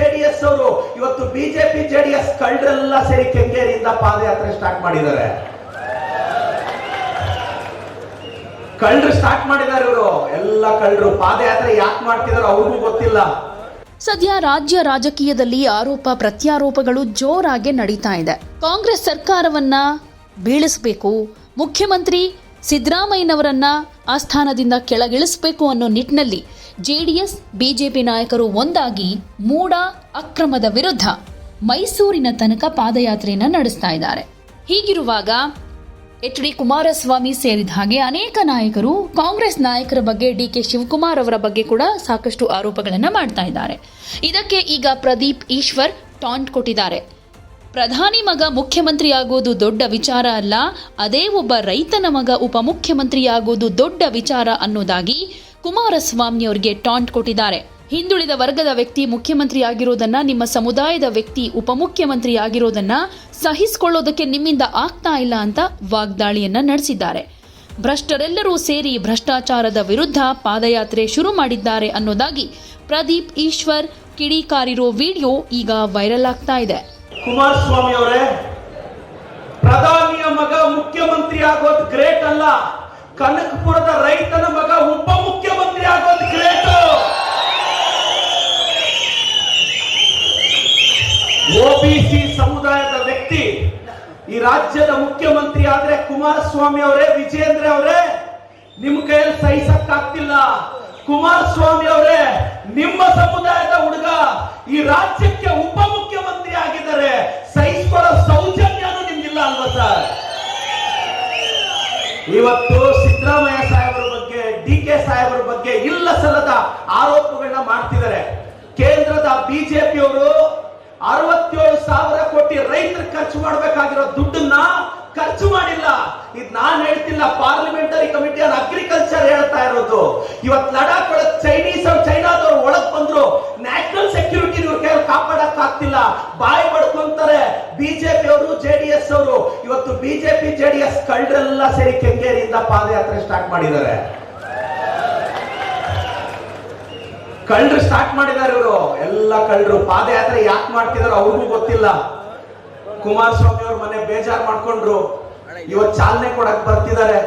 JDS ಅವರು ಇವತ್ತು BJP, JDS ಕಳ್ಳರೆಲ್ಲ ಸೇರಿ ಕೆಂಗೇರಿಯಿಂದ ಪಾದಯಾತ್ರೆ ಸ್ಟಾರ್ಟ್ ಮಾಡಿದ್ದಾರೆ. ಕಳ್ಳರು ಸ್ಟಾರ್ಟ್ ಮಾಡಿದ್ದಾರೆ ಇವರು. ಎಲ್ಲ ಕಳ್ಳರು ಪಾದಯಾತ್ರೆ ಯಾಕೆ ಮಾಡ್ತಿದಾರೆ ಅವ್ರಿಗೂ ಗೊತ್ತಿಲ್ಲ. ಸದ್ಯ ರಾಜ್ಯ ರಾಜಕೀಯದಲ್ಲಿ ಆರೋಪ, ಪ್ರತ್ಯಾರೋಪಗಳು ಜೋರಾಗಿ ನಡೀತಾ ಇದೆ. ಕಾಂಗ್ರೆಸ್ ಸರ್ಕಾರವನ್ನ ಬೀಳಿಸಬೇಕು. ಮುಖ್ಯಮಂತ್ರಿ ಸಿದ್ದರಾಮಯ್ಯನವರನ್ನ ಆಸ್ಥಾನದಿಂದ ಕೆಳಗಿಳಿಸಬೇಕು ಅನ್ನೋ ನಿಟ್ಟಿನಲ್ಲಿ ಜೆಡಿಎಸ್, ಬಿಜೆಪಿ ನಾಯಕರು ಒಂದಾಗಿ ಮೂಡ ಅಕ್ರಮದ ವಿರುದ್ಧ ಮೈಸೂರಿನ ತನಕ ಪಾದಯಾತ್ರೆಯನ್ನು ನಡೆಸ್ತಾ ಇದ್ದಾರೆ. ಹೀಗಿರುವಾಗ ಎಚ್ ಡಿ ಕುಮಾರಸ್ವಾಮಿ ಸೇರಿದ ಹಾಗೆ ಅನೇಕ ನಾಯಕರು ಕಾಂಗ್ರೆಸ್ ನಾಯಕರ ಬಗ್ಗೆ ಡಿ ಕೆ ಶಿವಕುಮಾರ್ ಅವರ ಬಗ್ಗೆ ಕೂಡ ಸಾಕಷ್ಟು ಆರೋಪಗಳನ್ನು ಮಾಡ್ತಾ ಇದ್ದಾರೆ. ಇದಕ್ಕೆ ಈಗ ಪ್ರದೀಪ್ ಈಶ್ವರ್ ಟಾಂಟ್ ಕೊಟ್ಟಿದ್ದಾರೆ. ಪ್ರಧಾನಿ ಮಗ ಮುಖ್ಯಮಂತ್ರಿ ಆಗೋದು ದೊಡ್ಡ ವಿಚಾರ ಅಲ್ಲ, ಅದೇ ಒಬ್ಬ ರೈತನ ಮಗ ಉಪಮುಖ್ಯಮಂತ್ರಿ ಆಗೋದು ದೊಡ್ಡ ವಿಚಾರ ಅನ್ನೋದಾಗಿ ಕುಮಾರಸ್ವಾಮಿ ಅವರಿಗೆ ಟಾಂಟ್ ಕೊಟ್ಟಿದ್ದಾರೆ. ಹಿಂದುಳಿದ ವರ್ಗದ ವ್ಯಕ್ತಿ ಮುಖ್ಯಮಂತ್ರಿ ಆಗಿರೋದನ್ನ ನಿಮ್ಮ ಸಮುದಾಯದ ವ್ಯಕ್ತಿ ಉಪಮುಖ್ಯಮಂತ್ರಿ ಆಗಿರೋದನ್ನ ಸಹಿಸಿಕೊಳ್ಳೋದಕ್ಕೆ ನಿಮ್ಮಿಂದ ಆಗ್ತಾ ಇಲ್ಲ ಅಂತ ವಾಗ್ದಾಳಿಯನ್ನ ನಡೆಸಿದ್ದಾರೆ. ಭ್ರಷ್ಟರೆಲ್ಲರೂ ಸೇರಿ ಭ್ರಷ್ಟಾಚಾರದ ವಿರುದ್ಧ ಪಾದಯಾತ್ರೆ ಶುರು ಮಾಡಿದ್ದಾರೆ ಅನ್ನೋದಾಗಿ ಪ್ರದೀಪ್ ಈಶ್ವರ್ ಕಿಡಿಕಾರಿರೋ ವಿಡಿಯೋ ಈಗ ವೈರಲ್ ಆಗ್ತಾ ಇದೆ. ಕುಮಾರಸ್ವಾಮಿ ಅವರೇ, ಪ್ರಧಾನಿಯ ಮಗ ಮುಖ್ಯಮಂತ್ರಿ ಆಗೋದು ಗ್ರೇಟ್ ಅಲ್ಲ. ಕನಕಪುರದ ರೈತನ ಮಗ ಉಪಮುಖ್ಯಮಂತ್ರಿ ಆಗೋದು ಗ್ರೇಟ್ ಒಬಿಸಿ ಸಮುದಾಯದ ವ್ಯಕ್ತಿ, ಈ ರಾಜ್ಯದ ಮುಖ್ಯಮಂತ್ರಿ ಆದ್ರೆ ಕುಮಾರಸ್ವಾಮಿ ಅವರೇ, ವಿಜೇಂದ್ರ ಅವರೇ. ನಿಮ್ ಕೈಯಲ್ಲಿ ಸಹಿಸಕ್ಕಾಗ್ತಿಲ್ಲ ಕುಮಾರಸ್ವಾಮಿ ಅವರೇ, ನಿಮ್ಮ ಸಮುದಾಯದ ಹುಡುಗ, ಈ ರಾಜ್ಯಕ್ಕೆ ಉಪಮುಖ್ಯಮಂತ್ರಿ ಇವತ್ತು ಸಿದ್ದರಾಮಯ್ಯ ಸಾಹೇಬರ ಬಗ್ಗೆ ಡಿ ಕೆ ಸಾಹೇಬರ ಬಗ್ಗೆ ಇಲ್ಲ ಸಲ್ಲದ ಆರೋಪಗಳನ್ನ ಮಾಡ್ತಿದ್ದಾರೆ. ಕೇಂದ್ರದ ಬಿಜೆಪಿಯವರು ಅರವತ್ತೇಳು ಸಾವಿರ ಕೋಟಿ ರೈತರು ಖರ್ಚು ಮಾಡಬೇಕಾಗಿರೋ ದುಡ್ಡನ್ನ ಖರ್ಚು ಮಾಡಿಲ್ಲ. ಇದು ನಾನ್ ಹೇಳ್ತಿಲ್ಲ, ಪಾರ್ಲಿಮೆಂಟರಿ ಕಮಿಟಿ ಆನ್ ಅಗ್ರಿಕಲ್ಚರ್ ಹೇಳ್ತಾ ಇರೋದು. ಇವತ್ತು ಲಡಾಖ್ ಒಳಗೆ ಚೈನೀಸ್ ಅವ್ರು, ಚೈನಾದವ್ರು ಒಳಗ್ ಬಂದ್ರು. ನ್ಯಾಷನಲ್ ಸೆಕ್ಯೂರಿಟಿ ಕಾಪಾಡಕ್ ಆಗ್ತಿಲ್ಲ. ಬಾಯಿ ಬಡ್ಕೊಂತಾರೆ. ಬಿಜೆಪಿ ಅವರು ಇವತ್ತು ಬಿಜೆಪಿ, ಜೆಡಿಎಸ್ ಕಳ್ಳರೆಲ್ಲ ಸೇರಿ ಕೆಂಗೇರಿಯಿಂದ ಪಾದಯಾತ್ರೆ ಸ್ಟಾರ್ಟ್ ಮಾಡಿದ್ದಾರೆ. ಕಳ್ಳರು ಸ್ಟಾರ್ಟ್ ಮಾಡಿದ್ದಾರೆ ಇವರು. ಎಲ್ಲ ಕಳ್ಳರು ಪಾದಯಾತ್ರೆ ಯಾಕೆ ಮಾಡ್ತಿದಾರೋ ಅವ್ರಿಗೂ ಗೊತ್ತಿಲ್ಲ. ಕುಮಾರಸ್ವಾಮಿ ಅವ್ರ ಮನೆ ಬೇಜಾರ್ ಮಾಡ್ಕೊಂಡ್ರು. ಇವತ್ತು ಚಾಲನೆ ಕೊಡಕ್ ಬರ್ತಿದ್ದಾರೆ.